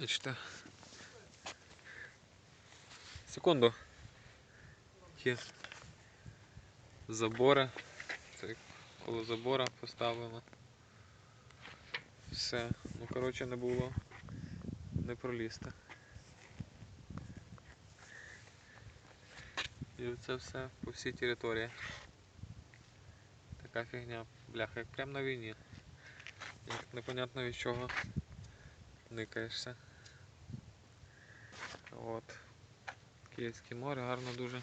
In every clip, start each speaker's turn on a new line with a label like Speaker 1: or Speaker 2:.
Speaker 1: Бачите. Секунду. Є забори. Це коло забора поставлено. Все. Ну коротше не було. Не пролізти. І це все по всій території. Така фігня, бляха, як прямо на війні. Як непонятно від чого никаєшся. От. Київське море, гарно дуже.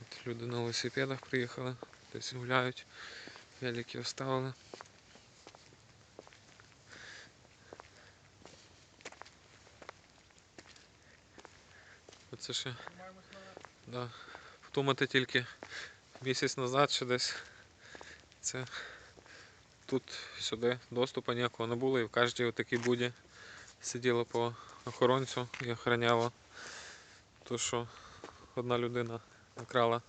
Speaker 1: От люди на велосипедах приїхали, десь гуляють, велики оставили. Оце ще. Да. Подумати тільки місяць назад ще десь це тут сюди доступу ніякого не було і в кожній отакій буді сиділо по охоронцю і охороняло. То що одна людина накрала